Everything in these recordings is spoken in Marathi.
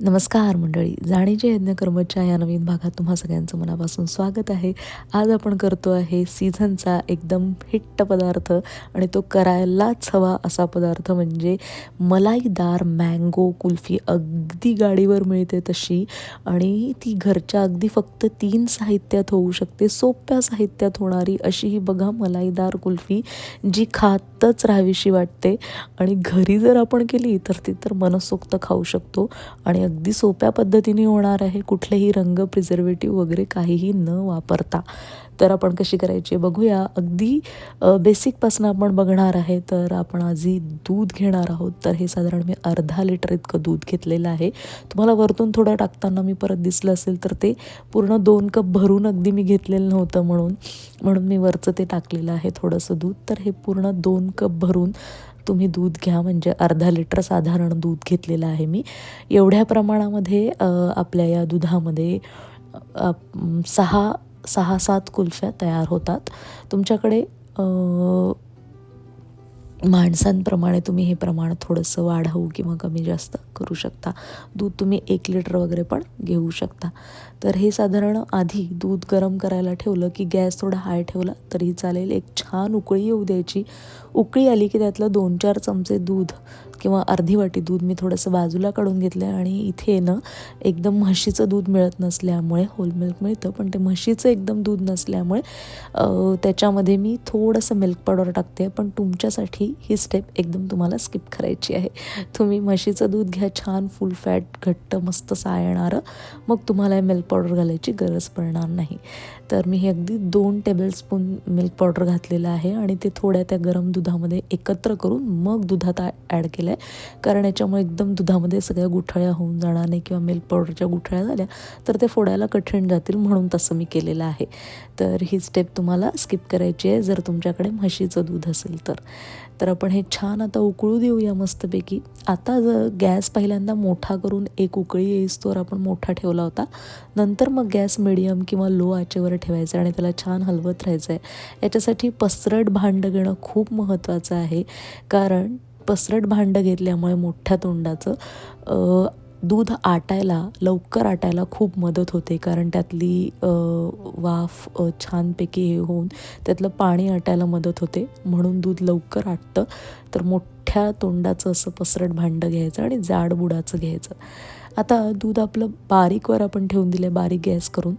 नमस्कार मंडळी. जाणीचे यज्ञकर्मच्या या नवीन भागात तुम्हा सगळ्यांचं मनापासून स्वागत आहे. आज आपण करतो आहे सीझनचा एकदम हिट्ट पदार्थ आणि तो करायलाच हवा असा पदार्थ म्हणजे मलाईदार मँगो कुल्फी. अगदी गाडीवर मिळते तशी आणि ती घरच्या अगदी फक्त तीन साहित्यात होऊ शकते. सोप्या साहित्यात होणारी अशी ही बघा मलाईदार कुल्फी जी खातच राहावीशी वाटते आणि घरी जर आपण केली तर ती तर मनसोक्त खाऊ शकतो आणि अगदी सोप्या पद्धतीने होणार आहे. कुठलेही रंग प्रिझर्वेटिव्ह वगैरे काहीही न वापरता. तर आपण कशी करायची आहे बघूया. अगदी बेसिकपासून आपण बघणार आहे. तर आपण आधी दूध घेणार आहोत. तर हे साधारण मी अर्धा लिटर इतकं दूध घेतलेलं आहे. तुम्हाला वरतून थोडं टाकताना मी परत दिसलं असेल तर ते पूर्ण दोन कप भरून अगदी मी घेतलेलं नव्हतं म्हणून. म्हणून मी वरचं ते टाकलेलं आहे थोडंसं दूध. तर हे पूर्ण दोन कप भरून तुम्ही दूध घ्या म्हणजे अर्धा लिटर साधारण दूध घेतलेलं आहे मी. एवढ्या प्रमाणामध्ये आपल्या या दुधामध्ये सहा सहा सात कुल्फ्या तयार होतात. तुमच्याकडे माणसांप्रमाणे तुम्ही हे प्रमाण थोडंसं वाढवू किंवा कमी जास्त करू शकता. दूध तुम्ही एक लिटर वगैरे पण घेऊ शकता. तर हे साधारण आधी दूध गरम करायला ठेवलं की गॅस थोडा हाय ठेवला तरी चालेल. एक छान उकळी येऊ द्यायची. उकळी आली की त्यातलं दोन चार चमचे दूध किंवा अर्धी वाटी दूध मी थोडंसं बाजूला काढून घेतलं आहे आणि इथे ना एकदम म्हशीचं दूध मिळत नसल्यामुळे होल मिल्क मिळतं. पण ते म्हशीचं एकदम दूध नसल्यामुळे त्याच्यामध्ये मी थोडंसं मिल्क पावडर टाकते. पण तुमच्यासाठी ही स्टेप एकदम तुम्हाला स्किप करायची आहे. तुम्ही म्हशीचं दूध घ्या छान फुल फॅट घट्ट मस्त सायणारं. मग तुम्हाला मिल्क पावडर घालायची गरज पडणार नाही. तर मी हे अगदी दोन टेबलस्पून मिल्क पावडर घातलेलं आहे आणि ते थोड्या त्या गरम दुधामध्ये एकत्र करून मग दुधात ॲड केलं आहे कारण याच्यामुळे एकदम दुधामध्ये सगळ्या गुठळ्या होऊन जाणार नाही किंवा मिल्क पावडरच्या गुठळ्या झाल्या तर ते फोडायला कठीण जातील म्हणून तसं मी केलेलं आहे. तर ही स्टेप तुम्हाला स्किप करायची आहे जर तुमच्याकडे म्हशीचं दूध असेल तर. तर आपण हे छान आता उकळू देऊया मस्तपैकी. आता जर गॅस पहिल्यांदा मोठा करून एक उकळी येईस्तोवर आपण मोठा ठेवला होता. नंतर मग गॅस मिडियम किंवा लो आचेवर ठेवायचं आणि त्याला छान हलवत राहायचं आहे याच्यासाठी पसरट भांडं घेणं खूप महत्त्वाचं आहे. कारण पसरट भांडं घेतल्यामुळे मोठ्या तोंडाचं दूध आटायला लवकर आटायला खूप मदत होते. कारण त्यातली वाफ छानपैकी हे होऊन त्यातलं पाणी आटायला मदत होते. म्हणून दूध लवकर आटतं. तर मोठ्या तोंडाचं असं पसरट भांडं घ्यायचं आणि जाड बुडाचं घ्यायचं. आता दूध आपलं बारीकवर आपण ठेवून दिलं बारीक गॅस करून.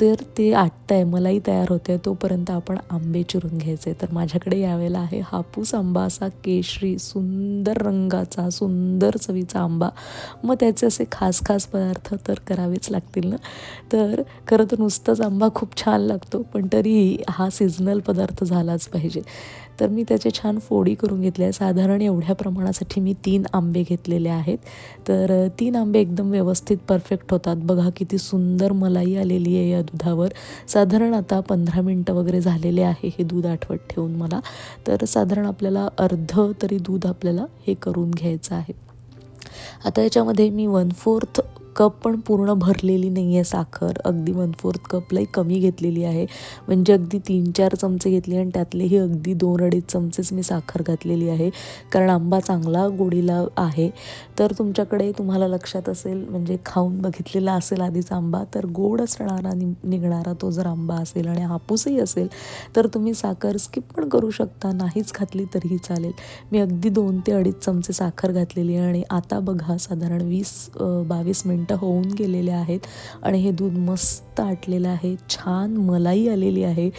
तर ते आटतं आहे मलाही तयार होते तोपर्यंत आपण आंबे चिरून घ्यायचे. तर माझ्याकडे यावेळेला आहे हापूस आंबा असा केशरी सुंदर रंगाचा सुंदर चवीचा आंबा. मग त्याचे असे खास खास पदार्थ तर करावेच लागतील ना? तर खरं तर नुसताच आंबा खूप छान लागतो पण तरीही हा सिजनल पदार्थ झालाच पाहिजे. तर मी त्याचे छान फोडी करून घेतले आहे साधारण एवढ्या प्रमाणासाठी मी तीन आंबे घेतलेले आहेत. तर तीन आंबे एकदम व्यवस्थित परफेक्ट होतात. बघा किती सुंदर मलाई आलेली आहे या दुधावर. साधारण आता पंधरा मिनटं वगैरे झालेले आहे हे दूध आठवत ठेवून मला. तर साधारण आपल्याला अर्ध तरी दूध आपल्याला हे करून घ्यायचं आहे. आता याच्यामध्ये मी वन फोर्थ कप पण पूर्ण भरलेली नाही आहे साखर. अगदी वन फोर्थ कपलाही कमी घेतलेली आहे. म्हणजे अगदी तीन चार चमचे घेतले आणि त्यातलेही अगदी दोन अडीच चमचेच मी साखर घातलेली आहे. कारण आंबा चांगला गोडीला आहे. तर तुमच्याकडे तुम्हाला लक्षात असेल म्हणजे खाऊन बघितलेला असेल आधीचा आंबा तर गोड असणारा नि निघणारा तो जर आंबा असेल आणि हापूसही असेल तर तुम्ही साखर स्किप पण करू शकता. नाहीच घातली तरीही चालेल. मी अगदी दोन ते अडीच चमचे साखर घातलेली आहे आणि आता बघा साधारण वीस बावीस मिनटं घट्ट होऊन गेलेले आहेत आणि हे दूध मस्त आटलेलं आहे छान मलाई आलेली आहे.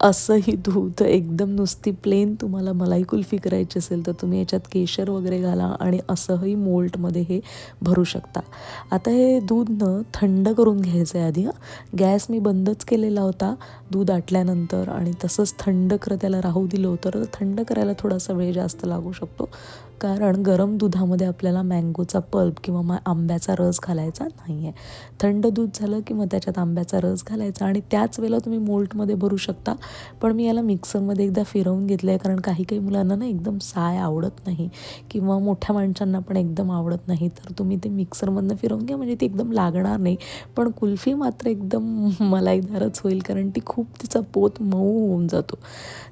असंही दूध एकदम नुसती प्लेन तुम्हाला मलाई कुल्फी करायची असेल तर तुम्ही याच्यात केशर वगैरे घाला आणि असंही मोल्टमध्ये हे भरू शकता. आता हे दूध न थंड करून घ्यायचं आहे आधी हां. गॅस मी बंदच केलेला होता दूध आटल्यानंतर आणि तसंच थंड करत त्याला राहू दिलं होतं. तर थंड करायला थोडासा वेळ जास्त लागू शकतो. कारण गरम दुधामध्ये आपल्याला मँगोचा पल्प किंवा मग आंब्याचा रस घालायचा नाही आहे थंड दूध झालं की मग त्याच्यात आंब्याचा रस घालायचा आणि त्याच वेळेला तुम्ही मोल्टमध्ये भरू शकता. पण मी याला मिक्सरमध्ये एकदा फिरवून घेतलं आहे कारण काही काही मुलांना ना एकदम साय आवडत नाही किंवा मोठ्या माणसांना पण एकदम आवडत नाही. तर तुम्ही ते मिक्सरमधनं फिरवून घ्या म्हणजे ती एकदम लागणार नाही. पण कुल्फी मात्र एकदम मलाईदारच होईल कारण ती खूप तिचा पोत मऊ होऊन जातो.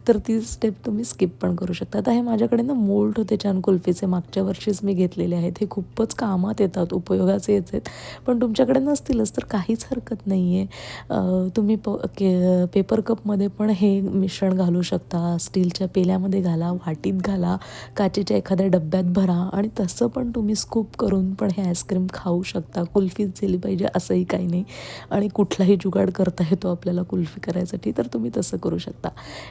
तर ती स्टेप तुम्ही स्किप पण करू शकता. आता हे माझ्याकडे ना मोल्ट होते छान कुल्फीचे मागच्या वर्षीच मी घेतलेले आहेत. हे खूपच कामात येतात उपयोगाचे येत आहेत पण तुमच्याकडे नसतीलच तर काहीच हरकत नाही आहे तुम्ही प के पेपर कपमध्ये पण हे मिश्रण घालू शकता. स्टीलच्या पेल्यामध्ये घाला वाटीत घाला काचेच्या एखाद्या डब्यात भरा आणि तसं पण तुम्ही स्कूप करून पण हे आईस्क्रीम खाऊ शकता. कुल्फीच दिली पाहिजे असंही काही नाही. आणि कुठलाही जुगाड करता येतो आपल्याला कुल्फी करायसाठी तर तुम्ही तसं करू शकता.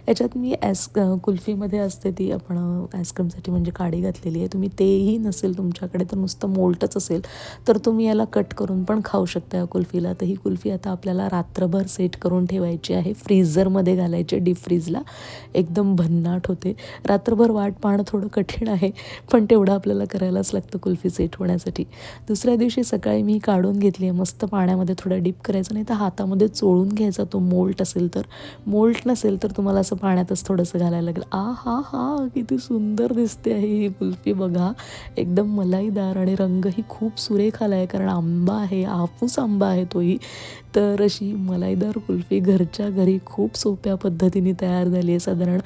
याच्यात मी ॲस कुल्फीमध्ये असते ती आपण आईस्क्रीमसाठी म्हणजे काडी घातलेली आहे. तुम्ही तेही नसेल तुमच्याकडे तर नुसतं मोल्टच असेल तर तुम्ही याला कट करून पण खाऊ शकता या कुल्फीला. तर ही कुल्फी आता आपल्याला रात्रभर सेट करून ठेवायची आहे. फ्रीझरमध्ये घालायची डीप फ्रीजला. एकदम भन्नाट होते. रात्रभर वाट पाहणं थोडं कठीण आहे पण तेवढं आपल्याला करायलाच लागतं कुल्फी सेट होण्यासाठी. दुसऱ्या दिवशी सकाळी मी काढून घेतली आहे. मस्त पाण्यामध्ये थोडं डीप करायचं नाही तर हातामध्ये चोळून घ्यायचा तो मोल्ट असेल तर. मोल्ट नसेल तर तुम्हाला असं पाण्यातच थोडंसं घालायला लागेल. आ हा हा किती सुंदर दिसते आहे ही कुल्फी बघा. एकदम मलाईदार आणि रंगही खूप सुरेख आला आहे कारण आंबा आहे हापूस आंबा आहे तोही. तर अशी मलाईदार कुल्फी घरच्या घरी खूप सोप्या पद्धतीने तयार झाली आहे. साधारण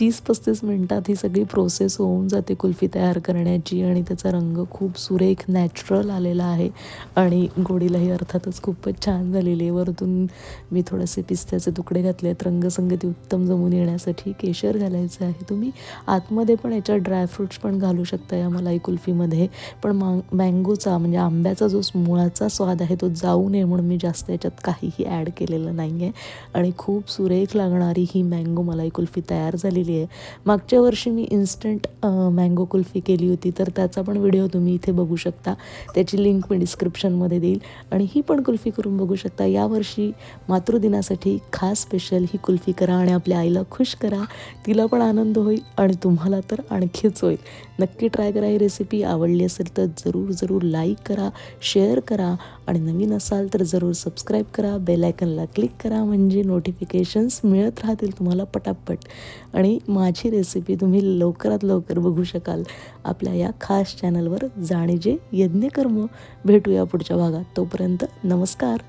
तीस पस्तीस मिनटात ही सगळी प्रोसेस होऊन जाते कुल्फी तयार करण्याची आणि त्याचा रंग खूप सुरेख नॅचरल आलेला आहे. आणि गोडीलाही अर्थातच खूपच छान झालेली आहे. वरतून मी थोडेसे पिस्त्याचे तुकडे घातले आहेत. रंगसंगती उत्तम जमून येण्यासाठी केशर घालायचं आहे. तुम्ही आतमध्ये पण याच्यात ड्रायफ्रूट्स पण घालू शकता या मलाई कुल्फीमध्ये. पण मा मँगोचा म्हणजे आंब्याचा जो मुळाचा स्वाद आहे तो जाऊ नये म्हणून मी जास्त याच्यात काहीही ॲड केलेलं नाही आहे आणि खूप सुरेख लागणारी ही मँगो मलाई कुल्फी तयार झालेली आहे. मागच्या वर्षी मी इन्स्टंट मँगो कुल्फी केली होती तर त्याचा पण व्हिडिओ तुम्ही इथे बघू शकता. त्याची लिंक मी डिस्क्रिप्शनमध्ये देईल. आणि ही पण कुल्फी करून बघू शकता. यावर्षी मातृदिनासाठी खास स्पेशल ही कुल्फी करा आणि आपल्या आईला खुश करा. तिला पण आनंद होईल आणि तुम्हाला तर आणखीच होईल. नक्की ट्राय करा. ही रेसिपी आवडली असेल तर जरूर जरूर लाईक करा शेअर करा आणि नवीन असाल तर जरूर सबस्क्राईब करा. बेलायकनला क्लिक करा म्हणजे नोटिफिकेशन्स मिळत राहतील तुम्हाला पटापट. आणि माझी रेसिपी तुम्ही लवकरात लवकर बघू शकाल. आपल्या या खास चॅनलवर जाणीजे यज्ञकर्म भेटूया पुढच्या भागात. तोपर्यंत नमस्कार.